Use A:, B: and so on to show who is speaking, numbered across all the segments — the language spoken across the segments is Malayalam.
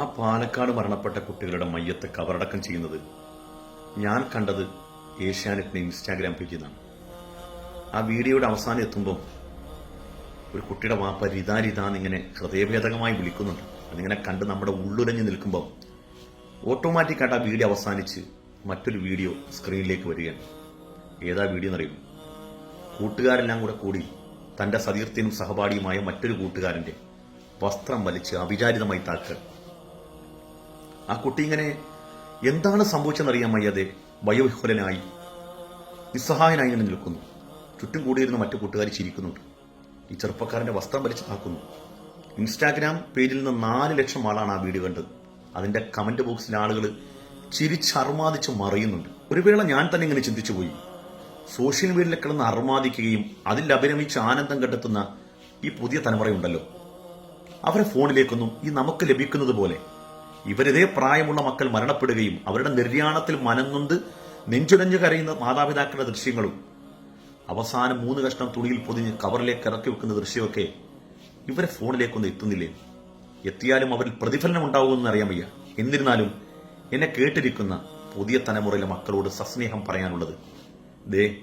A: ആ പാലക്കാട് മരണപ്പെട്ട കുട്ടികളുടെ മയ്യത്ത് കവറടക്കം ചെയ്യുന്നത് ഞാൻ കണ്ടത് ഏഷ്യാനെറ്റിന്റെ ഇൻസ്റ്റാഗ്രാം പേജിൽ നിന്നാണ്. ആ വീഡിയോയുടെ അവസാനം എത്തുമ്പോൾ ഒരു കുട്ടിയുടെ വാപ്പ രിതാ രിതാന്നിങ്ങനെ ഹൃദയഭേദകമായി വിളിക്കുന്നുണ്ട്. അതിങ്ങനെ കണ്ട് നമ്മുടെ ഉള്ളുരഞ്ഞ് നിൽക്കുമ്പോൾ ഓട്ടോമാറ്റിക്കായിട്ട് ആ വീഡിയോ അവസാനിച്ച് മറ്റൊരു വീഡിയോ സ്ക്രീനിലേക്ക് വരികയാണ്. ഏതാ വീഡിയോ എന്നറിയും കൂട്ടുകാരെല്ലാം കൂടെ കൂടി തന്റെ സതീർത്ഥ്യനും സഹപാഠിയുമായ മറ്റൊരു കൂട്ടുകാരന്റെ വസ്ത്രം വലിച്ച് അവിചാരിതമായി താക്കുക ആ കുട്ടി ഇങ്ങനെ എന്താണ് സംഭവിച്ചെന്നറിയാൻ വയ്യാതെ വയോവിഹ്വലനായി നിസ്സഹായനായി ഇങ്ങനെ നിൽക്കുന്നു. ചുറ്റും കൂടിയിരുന്ന മറ്റു കൂട്ടുകാർ ചിരിക്കുന്നുണ്ട്. ഈ ചെറുപ്പക്കാരന്റെ വസ്ത്രം വലിച്ച് താക്കുന്നു. ഇൻസ്റ്റാഗ്രാം പേജിൽ നിന്ന് നാല് ലക്ഷം ആളാണ് ആ വീഡിയോ കണ്ടത്. അതിന്റെ കമന്റ് ബോക്സിൽ ആളുകൾ ചിരിച്ചർമാദിച്ച് മറിയുന്നുണ്ട്. ഒരു വേള ഞാൻ തന്നെ ഇങ്ങനെ ചിന്തിച്ചു പോയി. സോഷ്യൽ മീഡിയയിൽ കിടന്ന് അർമാദിക്കുകയും അതിൽ അഭിരമിച്ച് ആനന്ദം കണ്ടെത്തുന്ന ഈ പുതിയ തലമുറയുണ്ടല്ലോ. അവരെ ഫോണിലേക്കൊന്നും ഈ നമുക്ക് ലഭിക്കുന്നത് പോലെ ഇവരിതേ പ്രായമുള്ള മക്കൾ മരണപ്പെടുകയും അവരുടെ നിര്യാണത്തിൽ മനംനൊന്ത് നെഞ്ചുരഞ്ഞു കരയുന്ന മാതാപിതാക്കളുടെ ദൃശ്യങ്ങളും അവസാനം മൂന്ന് കഷ്ണം തുണിയിൽ പൊതിഞ്ഞ് കവറിലേക്ക് ഇറക്കി വെക്കുന്ന ദൃശ്യമൊക്കെ ഇവരെ ഫോണിലേക്കൊന്നും എത്തുന്നില്ലേ? എത്തിയാലും അവരിൽ പ്രതിഫലനം ഉണ്ടാവുമെന്ന് അറിയാൻ വയ്യ. എന്നിരുന്നാലും എന്നെ കേട്ടിരിക്കുന്ന പുതിയ തലമുറയിലെ മക്കളോട് സസ്നേഹം പറയാനുള്ളത് ദേ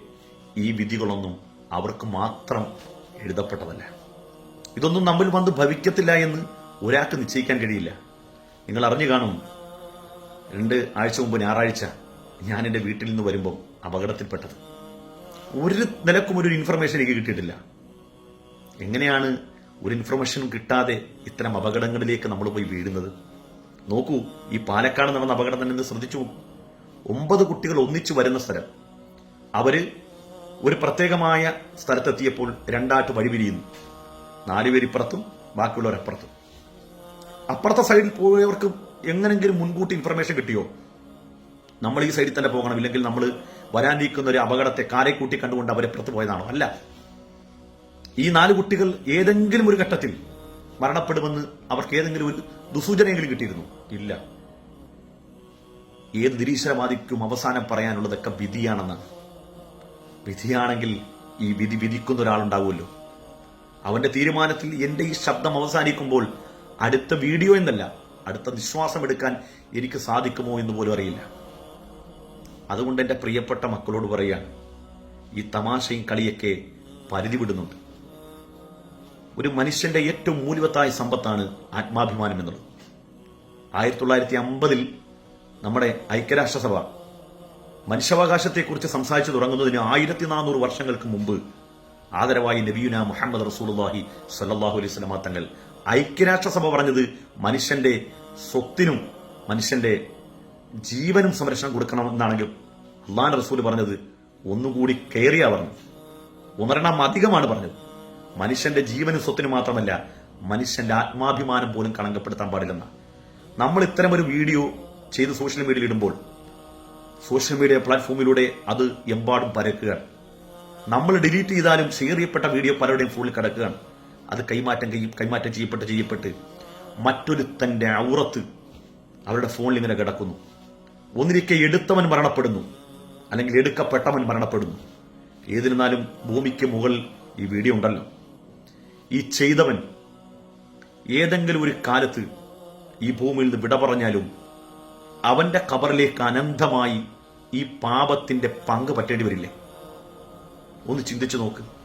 A: ഈ വിധികളൊന്നും അവർക്ക് മാത്രം എഴുതപ്പെട്ടതല്ല. ഇതൊന്നും നമ്മൾ വന്ന് ഭവിക്കത്തില്ല എന്ന് ഒരാൾക്ക് നിശ്ചയിക്കാൻ കഴിയില്ല. നിങ്ങൾ അറിഞ്ഞു കാണും രണ്ട് ആഴ്ച മുമ്പ് ഞായറാഴ്ച ഞാൻ എന്റെ വീട്ടിൽ നിന്ന് വരുമ്പോൾ അപകടത്തിൽപ്പെട്ടത്. ഒരു നിലക്കും ഒരു ഇൻഫർമേഷൻ എനിക്ക് കിട്ടിയിട്ടില്ല. എങ്ങനെയാണ് ഒരു ഇൻഫർമേഷൻ കിട്ടാതെ ഇത്തരം അപകടങ്ങളിലേക്ക് നമ്മൾ പോയി വീഴുന്നത്? നോക്കൂ ഈ പാലക്കാട് നടന്ന അപകടം തന്നെ ശ്രദ്ധിച്ചു. ഒമ്പത് കുട്ടികൾ ഒന്നിച്ചു വരുന്ന സ്ഥലം. അവർ ഒരു പ്രത്യേകമായ സ്ഥലത്തെത്തിയപ്പോൾ രണ്ടാട്ട് വഴിപിരിയുന്നു. നാലുപേരിപ്പുറത്തും ബാക്കിയുള്ളവരപ്പുറത്തും. അപ്പുറത്തും സൈഡിൽ പോയവർക്ക് എങ്ങനെങ്കിലും മുൻകൂട്ടി ഇൻഫർമേഷൻ കിട്ടിയോ? നമ്മൾ ഈ സൈഡിൽ തന്നെ പോകണം. ഇല്ലെങ്കിൽ നമ്മൾ വരാനിരിക്കുന്ന ഒരു അപകടത്തെ കാരെ കൂട്ടി കണ്ടുകൊണ്ട് അവരെ പുറത്ത് പോയതാണോ? അല്ല. ഈ നാല് കുട്ടികൾ ഏതെങ്കിലും ഒരു ഘട്ടത്തിൽ മരണപ്പെടുമെന്ന് അവർക്ക് ഏതെങ്കിലും ഒരു ദുസൂചനയെങ്കിലും കിട്ടിയിരുന്നു? ഇല്ല. ഏത് നിരീശ്വരവാദിക്കും അവസാനം പറയാനുള്ളതൊക്കെ വിധിയാണെന്ന്. വിധിയാണെങ്കിൽ ഈ വിധി വിധിക്കുന്ന ഒരാളുണ്ടാവുമല്ലോ. അവന്റെ തീരുമാനത്തിൽ എന്റെ ഈ ശബ്ദം അവസാനിക്കുമ്പോൾ അടുത്ത വീഡിയോ എന്നല്ല അടുത്ത നിശ്വാസം എടുക്കാൻ എനിക്ക് സാധിക്കുമോ എന്ന് പോലും അറിയില്ല. അതുകൊണ്ട് എന്റെ പ്രിയപ്പെട്ട മക്കളോട് പറയാൻ ഈ തമാശയും കളിയൊക്കെ പരിധി വിടുന്നുണ്ട്. ഒരു മനുഷ്യന്റെ ഏറ്റവും മൂല്യവത്തായ സമ്പത്താണ് ആത്മാഭിമാനം എന്നുള്ളത്. ആയിരത്തി തൊള്ളായിരത്തി അമ്പതിൽ നമ്മുടെ ഐക്യരാഷ്ട്രസഭ മനുഷ്യാവകാശത്തെക്കുറിച്ച് സംസാരിച്ചു തുടങ്ങുന്നതിന് ആയിരത്തി നാനൂറ് വർഷങ്ങൾക്ക് മുമ്പ് ആദരവായി നബിയുന മുഹമ്മദ് റസൂലുള്ളാഹി സല്ലാഹു അലൈഹി സ്വലമാ തങ്ങൾ ഐക്യരാഷ്ട്രസഭ പറഞ്ഞത് മനുഷ്യന്റെ സ്വത്തിനും മനുഷ്യന്റെ ജീവനും സംരക്ഷണം കൊടുക്കണം എന്നാണെങ്കിൽ അള്ളാൻ റസൂൽ പറഞ്ഞത് ഒന്നുകൂടി കയറിയാ പറഞ്ഞു ഒന്നരെണ്ണം അധികമാണ് പറഞ്ഞത്. മനുഷ്യന്റെ ജീവനും സ്വത്തിനും മാത്രമല്ല മനുഷ്യന്റെ ആത്മാഭിമാനം പോലും കളങ്കപ്പെടുത്താൻ പാടില്ലെന്ന. നമ്മൾ ഇത്തരം ഒരു വീഡിയോ ചെയ്ത് സോഷ്യൽ മീഡിയയിൽ ഇടുമ്പോൾ സോഷ്യൽ മീഡിയ പ്ലാറ്റ്ഫോമിലൂടെ അത് എമ്പാടും പരക്കുകയാണ്. നമ്മൾ ഡിലീറ്റ് ചെയ്താലും ഷെയർ ചെയ്യപ്പെട്ട വീഡിയോ പലരുടെയും ഫോണിൽ കിടക്കുകയാണ്. അത് കൈമാറ്റം കൈ- കൈമാറ്റം ചെയ്യപ്പെട്ട് ചെയ്യപ്പെട്ട് മറ്റൊരുത്തന്റെ ഔറത്ത് അവരുടെ ഫോണിൽ ഇങ്ങനെ കിടക്കുന്നു. ഒന്നിരിക്കെ എടുത്തവൻ മരണപ്പെടുന്നു. അല്ലെങ്കിൽ എടുക്കപ്പെട്ടവൻ മരണപ്പെടുന്നു. ഏതിരുന്നാലും ഭൂമിക്ക് മുകളിൽ ഈ വീഡിയോ ഉണ്ടല്ലോ. ഈ ചെയ്തവൻ ഏതെങ്കിലും ഒരു കാലത്ത് ഈ ഭൂമിയിൽ നിന്ന് വിട പറഞ്ഞാലും അവന്റെ കബറിലേക്ക് അനന്തമായി ഈ പാപത്തിന്റെ പങ്ക് പറ്റേണ്ടി വരില്ലേ? ഒന്ന് ചിന്തിച്ചു നോക്ക്.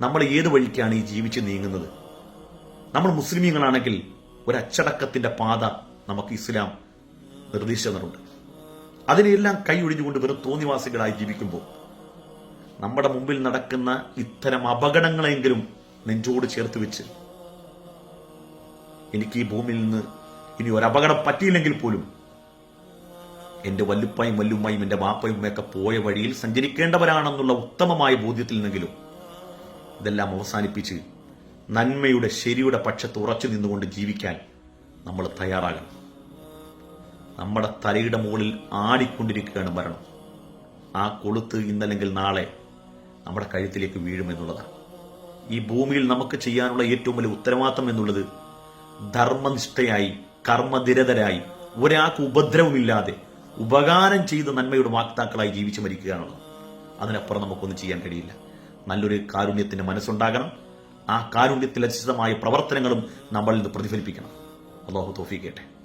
A: നമ്മൾ ഏത് വഴിക്കാണ് ഈ ജീവിച്ച് നീങ്ങുന്നത്? നമ്മൾ മുസ്ലിമീങ്ങളാണെങ്കിൽ ഒരു അച്ചടക്കത്തിന്റെ പാത നമുക്ക് ഇസ്ലാം നിർദ്ദേശിച്ചു തന്നിട്ടുണ്ട്. അതിനെല്ലാം കൈ ഒഴിഞ്ഞുകൊണ്ട് വെറും തോന്നിവാസികളായി ജീവിക്കുമ്പോൾ നമ്മുടെ മുമ്പിൽ നടക്കുന്ന ഇത്തരം അപകടങ്ങളെങ്കിലും നെഞ്ചോട് ചേർത്ത് വെച്ച് എനിക്ക് ഈ ഭൂമിയിൽ നിന്ന് ഇനി ഒരപകടം പറ്റിയില്ലെങ്കിൽ പോലും എന്റെ വല്ലുപ്പായും വല്ലുമ്മയും എന്റെ വാപ്പയും ഉമ്മയൊക്കെ പോയ വഴിയിൽ സഞ്ചരിക്കേണ്ടവരാണെന്നുള്ള ഉത്തമമായ ബോധ്യത്തിൽ നിന്നെങ്കിലും ഇതെല്ലാം അവസാനിപ്പിച്ച് നന്മയുടെ ശരിയുടെ പക്ഷത്ത് ഉറച്ചു നിന്നുകൊണ്ട് ജീവിക്കാൻ നമ്മൾ തയ്യാറാകണം. നമ്മുടെ തലയുടെ മുകളിൽ ആടിക്കൊണ്ടിരിക്കുകയാണ് മരണം. ആ കൊളുത്ത് ഇന്നല്ലെങ്കിൽ നാളെ നമ്മുടെ കഴുത്തിലേക്ക് വീഴുമെന്നുള്ളതാണ് ഈ ഭൂമിയിൽ നമുക്ക് ചെയ്യാനുള്ള ഏറ്റവും വലിയ ഉത്തരവാദിത്തം എന്നുള്ളത് ധർമ്മനിഷ്ഠയായി കർമ്മധിരതരായി ഒരാൾക്ക് ഉപദ്രവമില്ലാതെ ഉപകാരം ചെയ്ത് നന്മയുടെ വാക്താക്കളായി ജീവിച്ചു മരിക്കുകയാണുള്ളത്. അതിനപ്പുറം നമുക്കൊന്നും ചെയ്യാൻ കഴിയില്ല. നല്ലൊരു കാരുണ്യത്തിന്റെ മനസ്സുണ്ടാകണം. ആ കാരുണ്യത്തിൽ പ്രവർത്തനങ്ങളും നമ്മളിൽ നിന്ന് പ്രതിഫലിപ്പിക്കണം. അള്ളാഹു തോഫിക്കട്ടെ